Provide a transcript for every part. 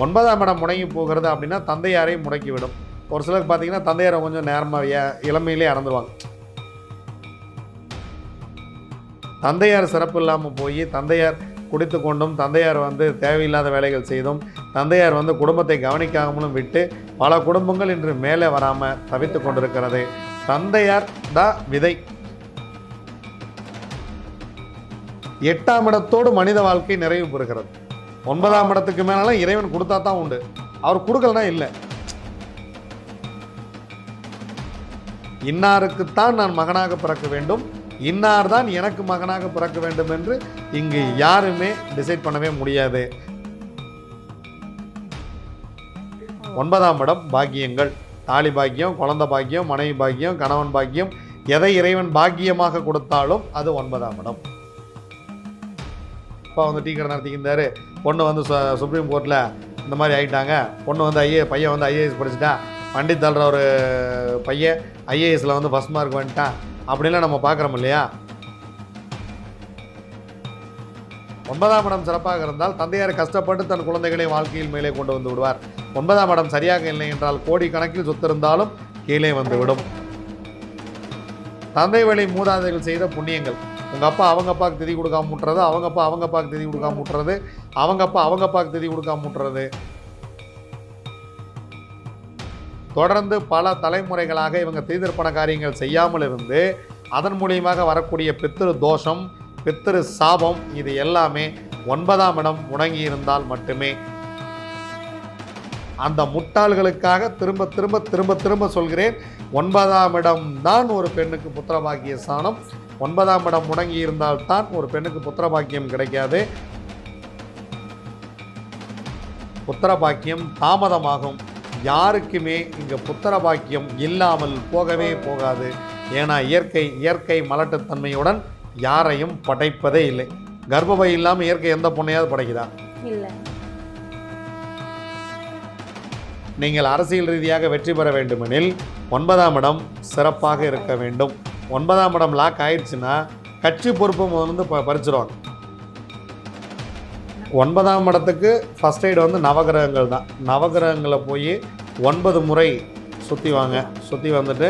ஒன்பதாம் இடம் முடங்கி போகிறது அப்படின்னா தந்தையாரையும் முடக்கிவிடும். ஒரு சிலருக்கு பார்த்தீங்கன்னா தந்தையாரை கொஞ்சம் நேரமாக இளமையிலே இறந்துருவாங்க. தந்தையார் சிறப்பு இல்லாமல் போய் தந்தையார் குடித்து கொண்டும் தந்தையார் வந்து தேவையில்லாத வேலைகள் செய்தும் தந்தையார் வந்து குடும்பத்தை கவனிக்காமலும் விட்டு பல குடும்பங்கள் இன்று மேலே வராமல் தவித்து கொண்டிருக்கிறது. தந்தையார் தான் விதை. எட்டாம் இடத்தோடு மனித வாழ்க்கை நிறைவு பெறுகிறது. ஒன்பதாம் இடத்துக்கு மேலாம் இறைவன் கொடுத்தா தான் உண்டு. அவர் கொடுக்கலனா இல்லை. இன்னாருக்குத்தான் நான் மகனாக பிறக்க வேண்டும். இன்னார் தான் எனக்கு மகனாக பிறக்க வேண்டும் என்று இங்கு யாருமே டிசைட் பண்ணவே முடியாது. ஒன்பதாம் இடம் பாக்கியங்கள். தாலி பாக்கியம் குழந்தை பாக்கியம் மனைவி பாக்கியம் கணவன் பாக்கியம். எதை இறைவன் பாக்கியமாக கொடுத்தாலும் அது ஒன்பதாம் இடம். அப்பா வந்து டீ கடை நடத்திக்கிருந்தாரு. பொண்ணு வந்து சு- சுப்ரீம் கோர்ட்டில் இந்த மாதிரி ஆயிட்டாங்க. பொண்ணு வந்து ஐஏ பையன் வந்து ஐஏஎஸ் படிச்சுட்டான். பண்டித் தல்ற ஒரு பையன் ஐஏஎஸ்ல வந்து ஃபஸ்ட் மார்க் வந்துட்டான் அப்படிலாம் நம்ம பார்க்குறோம் இல்லையா? ஒன்பதாம் இடம் சிறப்பாக இருந்தால் தந்தையார் கஷ்டப்பட்டு தன் குழந்தைகளை வாழ்க்கையில் மேலே கொண்டு வந்து விடுவார். ஒன்பதாம் இடம் சரியாக இல்லை என்றால் கோடி கணக்கில் சொத்து இருந்தாலும் கீழே வந்துவிடும். தந்தை வழி மூதாதைகள் செய்த புண்ணியங்கள். உங்கள் அப்பா அவங்க அப்பாவுக்கு திதி கொடுக்காம முட்டுறது அவங்க அப்பா அவங்க அப்பாவுக்கு திதி கொடுக்காம முட்டுறது அவங்க அப்பா அவங்க அப்பாவுக்கு திதி கொடுக்காம முட்டுறது. தொடர்ந்து பல தலைமுறைகளாக இவங்க தீதிர்ப்பண காரியங்கள் செய்யாமல் இருந்து அதன் மூலியமாக வரக்கூடிய பித்திரு தோஷம் பித்திரு சாபம் இது எல்லாமே ஒன்பதாம் இடம் முடங்கி இருந்தால் மட்டுமே. அந்த முட்டாள்களுக்காக திரும்ப திரும்ப திரும்ப திரும்ப சொல்கிறேன். ஒன்பதாம் இடம் தான் ஒரு பெண்ணுக்கு புத்திரபாக்கிய ஸ்தானம். ஒன்பதாம் இடம் முடங்கி இருந்தால்தான் ஒரு பெண்ணுக்கு புத்திரபாக்கியம் கிடைக்காது. புத்திரபாக்கியம் தாமதமாகும். யாருக்குமே இங்கே புத்திரபாக்கியம் இல்லாமல் போகவே போகாது. ஏன்னா இயற்கை இயற்கை மலட்டுத்தன்மையுடன் யாரையும் படைப்பதே இல்லை. கர்ப்பப்பை இல்லாமல் இயற்கை எந்த பொண்ணையாவது படைக்குதா? இல்லை. நீங்கள் அரசியல் ரீதியாக வெற்றி பெற வேண்டுமெனில் ஒன்பதாம் இடம் சிறப்பாக இருக்க வேண்டும். ஒன்பதாம் இடம் லாக் ஆயிடுச்சுன்னா கட்சி பொறுப்பு வந்து ப பறிச்சிருவாங்க. ஒன்பதாம் இடத்துக்கு ஃபஸ்ட் எய்டு வந்து நவகிரகங்கள் தான். நவகிரகங்களை போய் ஒன்பது முறை சுற்றி வாங்க. சுற்றி வந்துட்டு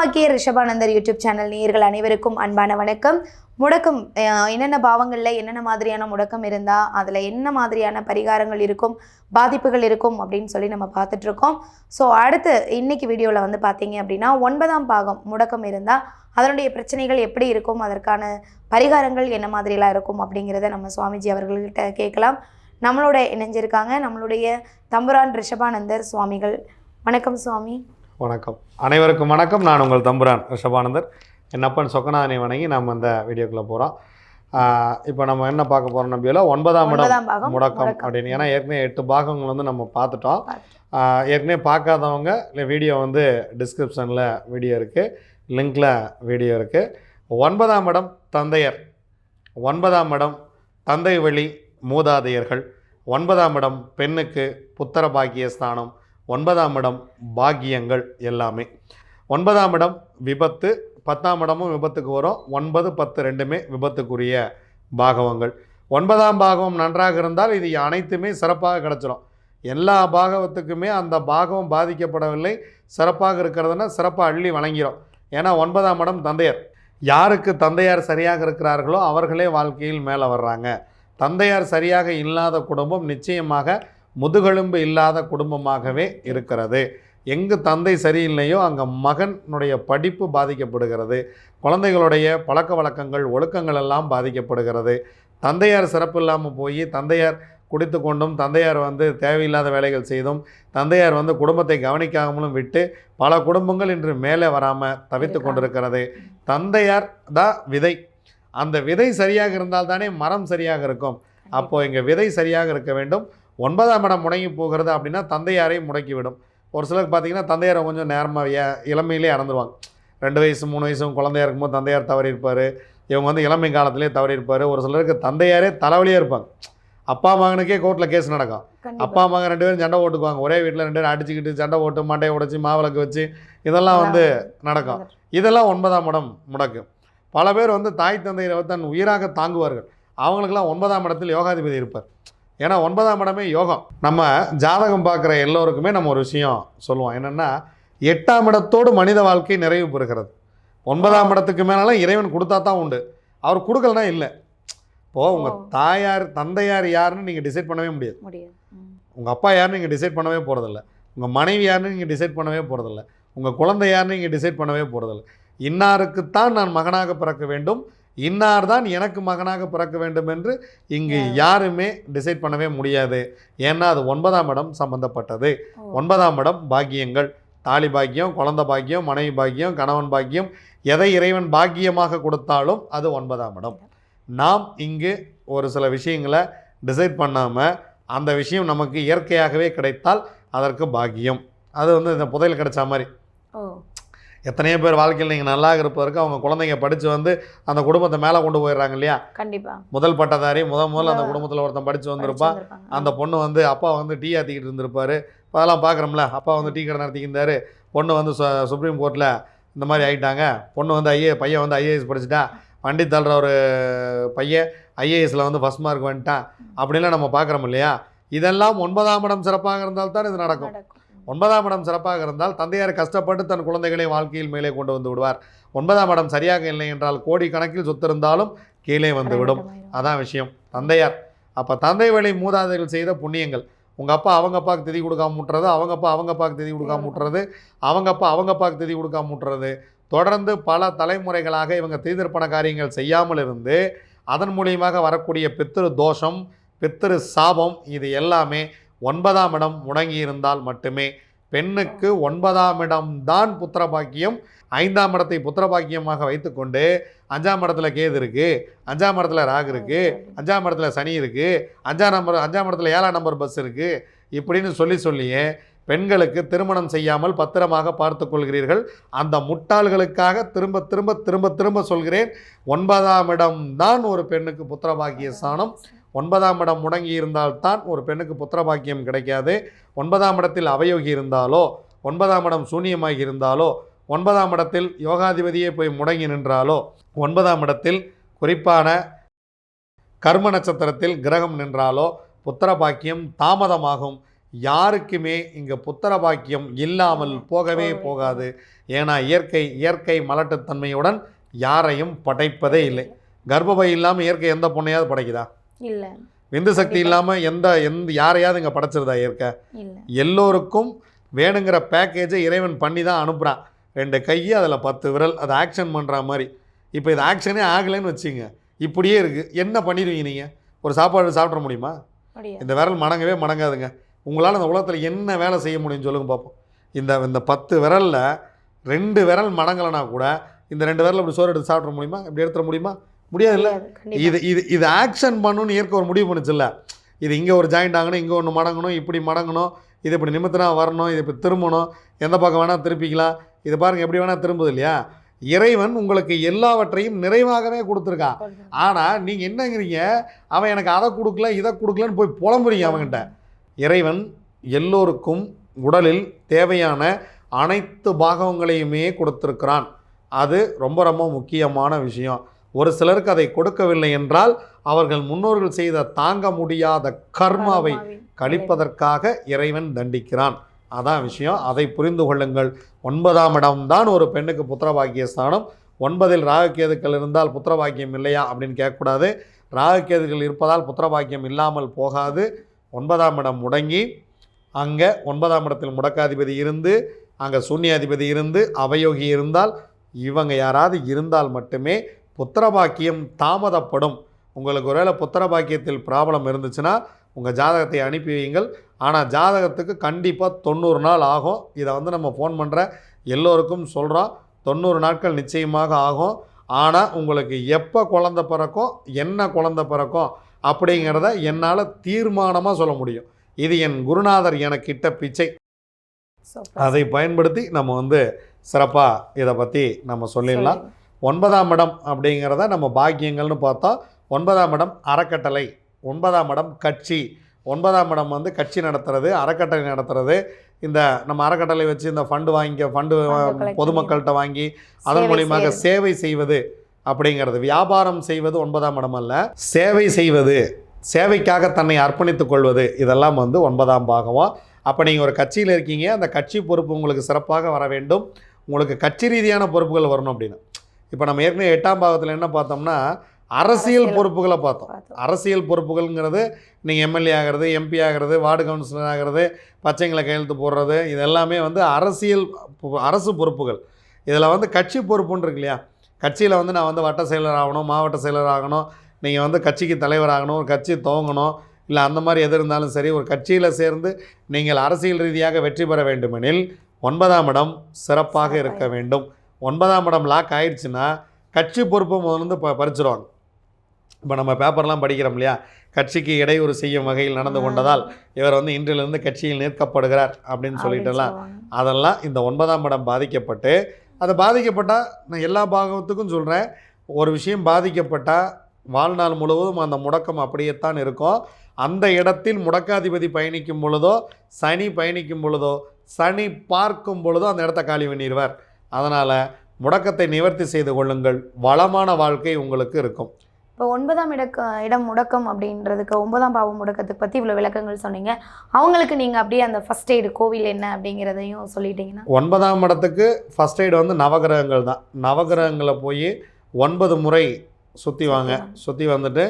ஆக்கிய ரிஷபானந்தர் யூடியூப் சேனல் நேயர்கள் அனைவருக்கும் அன்பான வணக்கம். முடக்கம் என்னென்ன பாவங்களில் என்னென்ன மாதிரியான முடக்கம் இருந்தால் அதில் என்ன மாதிரியான பரிகாரங்கள் இருக்கும் பாதிப்புகள் இருக்கும் அப்படின்னு சொல்லி நம்ம பார்த்துட்ருக்கோம் ஸோ அடுத்து இன்னைக்கு வீடியோவில் வந்து பார்த்தீங்க அப்படின்னா ஒன்பதாம் பாகம் முடக்கம் இருந்தால் அதனுடைய பிரச்சனைகள் எப்படி இருக்கும் அதற்கான பரிகாரங்கள் என்ன மாதிரிலாம் இருக்கும் அப்படிங்கிறத நம்ம சுவாமிஜி அவர்கள்கிட்ட கேட்கலாம். நம்மளோட இணைஞ்சிருக்காங்க நம்மளுடைய தம்புரான் ரிஷபானந்தர் சுவாமிகள். வணக்கம் சுவாமி. வணக்கம். அனைவருக்கும் வணக்கம். நான் உங்கள் தம்புரான் ரிஷபானந்தர். என் அப்பன் சொக்கநாதனை வணங்கி நாம் இந்த வீடியோக்குள்ளே போகிறோம் இப்போ நம்ம என்ன பார்க்க போகிறோம் நம்பியில்? ஒன்பதாம் இடம் முடக்கம். அப்படின்னு. ஏன்னா ஏற்கனவே எட்டு பாகங்கள் வந்து நம்ம பார்த்துட்டோம். ஏற்கனவே பார்க்காதவங்க இல்லை வீடியோ வந்து டிஸ்கிரிப்ஷனில் வீடியோ இருக்குது லிங்க்கில் வீடியோ இருக்குது ஒன்பதாம் இடம் தந்தையர். ஒன்பதாம் இடம் தந்தை வழி மூதாதையர்கள். ஒன்பதாம் இடம் பெண்ணுக்கு புத்திர பாக்கிய ஸ்தானம் ஒன்பதாம் இடம் பாக்கியங்கள் எல்லாமே. ஒன்பதாம் இடம் விபத்து பத்தாம் இடமும் விபத்துக்கு வரும். ஒன்பது பத்து ரெண்டுமே விபத்துக்குரிய பாகவங்கள். ஒன்பதாம் பாகவம் நன்றாக இருந்தால் இது அனைத்துமே சிறப்பாக கிடச்சிரும். எல்லா பாகவத்துக்குமே அந்த பாகவம் பாதிக்கப்படவில்லை. சிறப்பாக இருக்கிறதுனா சிறப்பாக அள்ளி வழங்கிடும் ஏன்னா ஒன்பதாம் இடம் தந்தையர். யாருக்கு தந்தையார் சரியாக இருக்கிறார்களோ அவர்களே வாழ்க்கையில் மேலே வர்றாங்க. தந்தையார் சரியாக இல்லாத குடும்பம் நிச்சயமாக முதுகெலும்பு இல்லாத குடும்பமாகவே இருக்கிறது. எங்கு தந்தை சரியில்லையோ அங்கே மகனுடைய படிப்பு பாதிக்கப்படுகிறது. குழந்தைகளுடைய பழக்க வழக்கங்கள் ஒழுக்கங்கள் எல்லாம் பாதிக்கப்படுகிறது. தந்தையார் சிறப்பு இல்லாமல் போய் தந்தையார் குடித்து கொண்டும் தந்தையார் வந்து தேவையில்லாத வேலைகள் செய்தும் தந்தையார் வந்து குடும்பத்தை கவனிக்காமலும் விட்டு பல குடும்பங்கள் இன்று மேலே வராமல் தவித்து. கொண்டிருக்கிறது. தந்தையார் தான் விதை. அந்த விதை சரியாக இருந்தால் தானே மரம் சரியாக இருக்கும். அப்போ இங்கே விதை சரியாக இருக்க வேண்டும். ஒன்பதாம் இடம் முடங்கி போகிறது அப்படின்னா தந்தையாரை முடக்கிவிடும் ஒரு சிலருக்கு பார்த்தீங்கன்னா தந்தையாரை கொஞ்சம் நேரமாக இளமையிலே இறந்துருவாங்க. ரெண்டு வயசு மூணு வயசும் குழந்தையா இருக்கும்போது தந்தையார் தவறி இருப்பார் இவங்க வந்து இளமை காலத்திலே தவறி இருப்பார் ஒரு சிலருக்கு தந்தையாரே தலைவலியாக இருப்பாங்க. அப்பா மகனுக்கே கோர்ட்டில் கேஸ் நடக்கும். அப்பா மகன் ரெண்டு பேரும் சண்டை ஓட்டுக்குவாங்க ஒரே வீட்டில் ரெண்டு பேரும் அடிச்சுக்கிட்டு சண்டை ஓட்டு மண்டையை உடைச்சி மாவிளக்கு வச்சு இதெல்லாம் வந்து நடக்கும். இதெல்லாம் ஒன்பதாம் இடம் முடக்கு பல பேர் வந்து தாய் தந்தையை தன் உயிராக தாங்குவார்கள். அவங்களுக்கெல்லாம் ஒன்பதாம் இடத்தில் யோகாதிபதி இருப்பார். ஏன்னா ஒன்பதாம் இடமே யோகம். நம்ம ஜாதகம் பார்க்குற எல்லோருக்குமே நம்ம ஒரு விஷயம் சொல்லுவோம். என்னென்னா எட்டாம் இடத்தோடு மனித வாழ்க்கை நிறைவு பெறுகிறது. ஒன்பதாம் இடத்துக்கு மேலாம் இறைவன் கொடுத்தா தான் உண்டு. அவர் கொடுக்கலனா இல்லை. இப்போது உங்கள். தாயார் தந்தையார் யாருன்னு நீங்கள் டிசைட் பண்ணவே முடியாது. உங்கள் அப்பா யாருன்னு நீங்கள் டிசைட் பண்ணவே போகிறதில்ல உங்கள் மனைவி யாருன்னு நீங்கள் டிசைட் பண்ணவே போகிறதில்ல உங்கள் குழந்தை யாருன்னு நீங்கள் டிசைட் பண்ணவே போகிறதில்ல இன்னாருக்குத்தான் நான் மகனாக பிறக்க வேண்டும்? இன்னார் தான் எனக்கு மகனாக பிறக்க வேண்டும் என்று இங்கு. யாருமே டிசைட் பண்ணவே முடியாது. ஏன்னா அது ஒன்பதாம் இடம் சம்பந்தப்பட்டது. ஒன்பதாம் இடம் பாக்கியங்கள். தாலி பாக்கியம் குழந்தை பாக்கியம் மனைவி பாக்கியம் கணவன் பாக்கியம். எதை இறைவன் பாக்கியமாக கொடுத்தாலும் அது ஒன்பதாம் இடம். நாம் இங்கு ஒரு சில விஷயங்களை டிசைட் பண்ணாமல் அந்த விஷயம் நமக்கு இயற்கையாகவே கிடைத்தால் அதற்கு பாக்கியம். அது வந்து இந்த புதையல் கிடைச்ச மாதிரி. எத்தனையோ பேர் வாழ்க்கையில் நீங்கள் நல்லா இருப்பதற்கு அவங்க குழந்தைங்க படித்து வந்து அந்த குடும்பத்தை மேலே கொண்டு போயிடுறாங்க இல்லையா? கண்டிப்பா. முதல் பட்டதாரி முதல் முதல்ல அந்த குடும்பத்தில் ஒருத்தன் படித்து வந்திருப்பான். அந்த பொண்ணு வந்து அப்பா வந்து டீ ஆற்றிக்கிட்டு இருந்திருப்பாரு. இப்ப அதெல்லாம் பார்க்குறோம்ல அப்பா வந்து டீ கடை நடத்திக்கிட்டாரு பொண்ணு வந்து சு- சுப்ரீம் கோர்ட்டில் இந்த மாதிரி ஆகிட்டாங்க பொண்ணு வந்து ஐஏ பையன் வந்து ஐஏஎஸ் படிச்சுட்டா. வண்டி தள்ளுற ஒரு பையன் ஐஏஎஸில் வந்து ஃபஸ்ட் மார்க் வந்துட்டான். அப்படிலாம் நம்ம பார்க்குறோம் இல்லையா? இதெல்லாம் ஒன்பதாம் இடம் சிறப்பாக இருந்தால் தான் இது நடக்கும். ஒன்பதாம் இடம் சிறப்பாக இருந்தால் தந்தையார் கஷ்டப்பட்டு தன் குழந்தைகளை வாழ்க்கையில் மேலே கொண்டு வந்து விடுவார். ஒன்பதாம் இடம் சரியாக இல்லை என்றால் கோடி கணக்கில் சொத்து இருந்தாலும் கீழே வந்து விடும். ஆயிடும். அதான் விஷயம். தந்தையார். அப்போ தந்தை வழி மூதாதைகள் செய்த புண்ணியங்கள். உங்கள் அப்பா அவங்க அப்பாவுக்கு திதி கொடுக்காம முட்டுறது அவங்க அப்பா அவங்க அப்பாவுக்கு திதி கொடுக்காம முட்டுறது அவங்க அப்பா அவங்க அப்பாவுக்கு திதி கொடுக்காம முட்டுறது. தொடர்ந்து பல தலைமுறைகளாக இவங்க தீதிர்ப்பண காரியங்கள் செய்யாமல் இருந்து அதன் மூலியமாக வரக்கூடிய பித்திரு தோஷம் பித்திரு சாபம் இது எல்லாமே ஒன்பதாம் இடம் முடங்கி இருந்தால் மட்டுமே பெண்ணுக்கு ஒன்பதாம் இடம் தான் புத்திர பாக்கியம் ஐந்தாம் இடத்தை புத்திர பாக்கியமாக வைத்துக்கொண்டு அஞ்சாம் இடத்துல கேது இருக்கு அஞ்சாம் இடத்துல ராகு இருக்கு அஞ்சாம் இடத்துல சனி இருக்குது அஞ்சாம் நம்பர் அஞ்சாம் இடத்துல ஏழாம் நம்பர் பஸ் இருக்குது இப்படின்னு சொல்லி சொல்லியே பெண்களுக்கு திருமணம் செய்யாமல் பத்திரமாக பார்த்து கொள்கிறீர்கள். அந்த முட்டாள்களுக்காக திரும்ப திரும்ப திரும்ப திரும்ப சொல்கிறேன். ஒன்பதாம் இடம் தான் ஒரு பெண்ணுக்கு புத்திரபாக்கிய ஸ்தானம். ஒன்பதாம் இடம் முடங்கி இருந்தால்தான் ஒரு பெண்ணுக்கு புத்திரபாக்கியம் கிடைக்காது. ஒன்பதாம் இடத்தில் அவயோகி இருந்தாலோ ஒன்பதாம் இடம் சூன்யமாகி இருந்தாலோ ஒன்பதாம் இடத்தில் யோகாதிபதியே போய் முடங்கி நின்றாலோ ஒன்பதாம் இடத்தில் குறிப்பான கர்ம நட்சத்திரத்தில் கிரகம் நின்றாலோ புத்திர பாக்கியம் தாமதமாகும். யாருக்குமே இங்கே புத்திர பாக்கியம் இல்லாமல் போகவே போகாது. ஏன்னா இயற்கை இயற்கை மலட்டுத்தன்மையுடன் யாரையும் படைப்பதே இல்லை. கர்ப்பப்பை இல்லாமல் இயற்கை எந்த பொண்ணையாவது படைக்குதா? இல்ல. விந்து சக்தி இல்லாமல் எந்த எந்த யாரையாவது இங்கே படைச்சிருதா இல்ல. எல்லோருக்கும் வேணுங்கிற பேக்கேஜை இறைவன் பண்ணி தான் அனுப்புகிறான் ரெண்டு கை அதில் பத்து விரல் அதை ஆக்ஷன் பண்ணுற மாதிரி. இப்போ இது ஆக்ஷனே ஆகலைன்னு வச்சுங்க இப்படியே இருக்குது என்ன பண்ணிடுவீங்க நீங்கள் ஒரு சாப்பாடு சாப்பிட முடியுமா? இந்த விரல் மடங்கவே மடங்காதுங்க. உங்களால் இந்த உலகத்தில் என்ன வேலை செய்ய முடியும்னு சொல்லுங்க பார்ப்போம் இந்த இந்த பத்து விரலில் ரெண்டு விரல் மடங்கலைனா கூட இந்த ரெண்டு விரல் இப்படி சோறு எடுத்து சாப்பிட முடியுமா? இப்படி எடுத்துட முடியுமா? முடியாதுல்ல. இது இது இது ஆக்ஷன் பண்ணணும்னு இயற்கை ஒரு முடிவு பண்ணுச்சுல்ல? இது இங்கே ஒரு ஜாயிண்ட் ஆகணும் இங்கே ஒன்று மடங்கணும் இப்படி மடங்கணும் இது இப்படி நிமித்தினா வரணும் இது இப்படி திரும்பணும் எந்த பக்கம் வேணால் திருப்பிக்கலாம். இது பாருங்கள் எப்படி வேணால் திரும்புது இல்லையா? இறைவன் உங்களுக்கு எல்லாவற்றையும் நிறைவாகவே கொடுத்துருக்கான். ஆனால் நீங்கள் என்னங்கிறீங்க? அவன் எனக்கு அதை கொடுக்கல இதை கொடுக்கலன்னு போய் புலம்புறீங்க அவன்கிட்ட. இறைவன் எல்லோருக்கும் உடலில் தேவையான அனைத்து பாகங்களையுமே கொடுத்திருக்கிறான். அது ரொம்ப ரொம்ப முக்கியமான விஷயம். ஒரு சிலருக்கு அதை கொடுக்கவில்லை என்றால் அவர்கள் முன்னோர்கள் செய்த தாங்க முடியாத கர்மாவை கழிப்பதற்காக இறைவன் தண்டிக்கிறான். அதான் விஷயம். அதை புரிந்து கொள்ளுங்கள். ஒன்பதாம் இடம்தான் ஒரு பெண்ணுக்கு புத்திரபாக்கிய ஸ்தானம். ஒன்பதில் ராகுகேதுக்கள் இருந்தால் புத்திரபாக்கியம் இல்லையா அப்படின்னு கேட்கக்கூடாது. ராகுகேதுக்கள் இருப்பதால் புத்திரபாக்கியம் இல்லாமல் போகாது. ஒன்பதாம் இடம் முடங்கி அங்கே ஒன்பதாம் இடத்தில் முடக்காதிபதி இருந்து அங்கே சூன்யாதிபதி இருந்து அவயோகி இருந்தால் இவங்க யாராவது இருந்தால் மட்டுமே புத்திரபாக்கியம் தாமதப்படும். உங்களுக்கு ஒருவேளை புத்திரபாக்கியத்தில் ப்ராப்ளம் இருந்துச்சுன்னா உங்கள் ஜாதகத்தை அனுப்பி வையுங்கள். ஆனால் ஜாதகத்துக்கு கண்டிப்பாக தொண்ணூறு நாள் ஆகும். இதை வந்து நம்ம ஃபோன் பண்ணுற எல்லோருக்கும் சொல்கிறோம் தொண்ணூறு நாட்கள் நிச்சயமாக ஆகும். ஆனால் உங்களுக்கு எப்போ குழந்த பிறக்கும் என்ன குழந்த பிறக்கும் அப்படிங்கிறத என்னால் தீர்மானமாக சொல்ல முடியும். இது என் குருநாதர் எனக்கிட்ட பிச்சை. அதை பயன்படுத்தி நம்ம வந்து சிறப்பாக இதை பற்றி நம்ம சொல்லிடலாம். ஒன்பதாம் இடம் அப்படிங்கிறத நம்ம பாக்கியங்கள்னு பார்த்தா ஒன்பதாம் இடம் அறக்கட்டளை ஒன்பதாம் இடம் கட்சி. ஒன்பதாம் இடம் வந்து கட்சி நடத்துறது அறக்கட்டளை நடத்துறது. இந்த நம்ம அறக்கட்டளை வச்சு இந்த ஃபண்டு வாங்கி ஃபண்டு பொதுமக்கள்கிட்ட வாங்கி அதன் மூலியமாக. சேவை செய்வது அப்படிங்கிறது. வியாபாரம் செய்வது ஒன்பதாம் இடம் அல்ல சேவை செய்வது சேவைக்காக தன்னை அர்ப்பணித்துக் கொள்வது இதெல்லாம் வந்து ஒன்பதாம் பாகமாக அப்போ நீங்கள் ஒரு கட்சியில் இருக்கீங்க அந்த கட்சி பொறுப்பு உங்களுக்கு சிறப்பாக வர வேண்டும். உங்களுக்கு கட்சி ரீதியான பொறுப்புகள் வரணும் அப்படின்னு. இப்போ நம்ம ஏற்கனவே எட்டாம் பாகத்தில் என்ன பார்த்தோம்னா அரசியல். பொறுப்புகளை பார்த்தோம். அரசியல் பொறுப்புகள்ங்கிறது நீங்கள் எம்எல்ஏ ஆகிறது எம்பி ஆகிறது வார்டு கவுன்சிலர் ஆகிறது பச்சைங்களை கையெழுத்து போடுறது இது எல்லாமே வந்து அரசியல் அரசு பொறுப்புகள் இதில் வந்து கட்சி பொறுப்புன்னு இருக்கு இல்லையா கட்சியில் வந்து நான் வந்து வட்ட செயலர் ஆகணும் மாவட்ட செயலர் ஆகணும் நீங்கள் வந்து கட்சிக்கு தலைவர் ஆகணும் ஒரு கட்சி துவங்கணும் இல்லை அந்த மாதிரி எது இருந்தாலும் சரி ஒரு கட்சியில் சேர்ந்து நீங்கள் அரசியல் ரீதியாக வெற்றி பெற வேண்டுமெனில் ஒன்பதாம் இடம் சிறப்பாக இருக்க வேண்டும் ஒன்பதாம் இடம் லாக் ஆயிடுச்சுன்னா கட்சி பொறுப்பை முதல்ல இருந்து ப பறிச்சிருவாங்க. இப்போ நம்ம பேப்பர்லாம் படிக்கிறோம் இல்லையா? கட்சிக்கு இடையூறு செய்யும் வகையில் நடந்து கொண்டதால் இவர் வந்து இன்றிலிருந்து கட்சியில் நிற்கப்படுகிறார் அப்படின்னு சொல்லிட்டுலாம். அதெல்லாம் இந்த ஒன்பதாம் இடம் பாதிக்கப்பட்டு அது பாதிக்கப்பட்டால் நான் எல்லா பாகத்துக்கும் சொல்கிறேன் ஒரு விஷயம் பாதிக்கப்பட்டால் வாழ்நாள் முழுவதும் அந்த முடக்கம் அப்படியேத்தான் இருக்கும். அந்த இடத்தில் முடக்காதிபதி பயணிக்கும் பொழுதோ சனி பயணிக்கும் பொழுதோ சனி பார்க்கும் பொழுதோ அந்த இடத்த காலி பண்ணிடுவார் அதனால் முடக்கத்தை நிவர்த்தி செய்து கொள்ளுங்கள். வளமான வாழ்க்கை உங்களுக்கு இருக்கும். இப்போ ஒன்பதாம் இடக்க இடம் முடக்கம் அப்படின்றதுக்கு ஒன்பதாம் பாவம் முடக்கத்துக்கு பற்றி இவ்வளோ விளக்கங்கள் சொன்னீங்க. அவங்களுக்கு நீங்கள் அப்படியே அந்த ஃபர்ஸ்ட் எய்டு கோவில் என்ன அப்படிங்கிறதையும் சொல்லிட்டீங்கன்னா? ஒன்பதாம் இடத்துக்கு ஃபஸ்ட் எய்டு வந்து நவகிரகங்கள் தான். நவகிரகங்களை போய் ஒன்பது முறை சுற்றி வாங்க. சுற்றி வந்துட்டு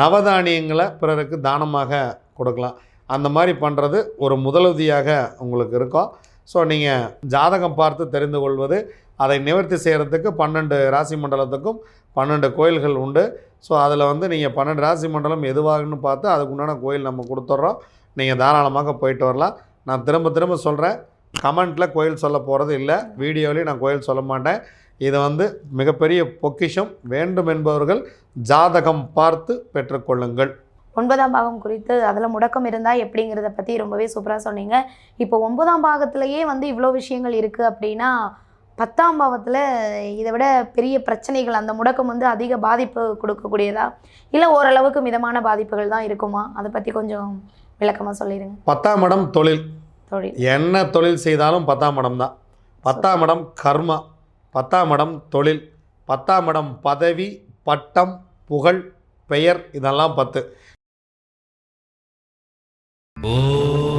நவதானியங்களை பிறருக்கு தானமாக கொடுக்கலாம். அந்த மாதிரி பண்ணுறது ஒரு முதலுதவியாக உங்களுக்கு இருக்கும். ஸோ நீங்கள் ஜாதகம் பார்த்து தெரிந்து கொள்வது அதை நிவர்த்தி செய்கிறதுக்கு பன்னெண்டு ராசி மண்டலத்துக்கும் பன்னெண்டு கோயில்கள் உண்டு. ஸோ அதில் வந்து நீங்கள் பன்னெண்டு ராசி மண்டலம் எதுவாகுன்னு பார்த்து அதுக்கு உண்டான கோயில் நம்ம கொடுத்துட்றோம் நீங்கள் தாராளமாக போயிட்டு வரலாம். நான் திரும்ப திரும்ப சொல்கிறேன் கமெண்ட்டில் கோயில் சொல்ல போகிறது இல்லை. வீடியோலையும் நான் கோயில் சொல்ல மாட்டேன். இது வந்து மிகப்பெரிய பொக்கிஷம். வேண்டும் என்பவர்கள் ஜாதகம் பார்த்து பெற்றுக்கொள்ளுங்கள். ஒன்பதாம் பாகம் குறித்து அதில் முடக்கம் இருந்தால் எப்படிங்கிறத பற்றி ரொம்பவே சூப்பராக சொன்னீங்க. இப்போ ஒன்பதாம் பாகத்திலேயே வந்து இவ்வளோ விஷயங்கள் இருக்குது அப்படின்னா பத்தாம் பாவத்தில் இதை விட பெரிய பிரச்சனைகள் அந்த முடக்கம் வந்து அதிக பாதிப்பு கொடுக்கக்கூடியதா? இல்லை ஓரளவுக்கு மிதமான பாதிப்புகள் தான் இருக்குமா? அதை பற்றி கொஞ்சம் விளக்கமாக சொல்லிடுங்க பத்தாம் இடம் தொழில். தொழில். என்ன தொழில் செய்தாலும் பத்தாம் இடம் தான். பத்தாம் இடம் கர்மா. பத்தாம் இடம் தொழில். பத்தாம் இடம் பதவி பட்டம் புகழ் பெயர் இதெல்லாம் பத்து. Oh.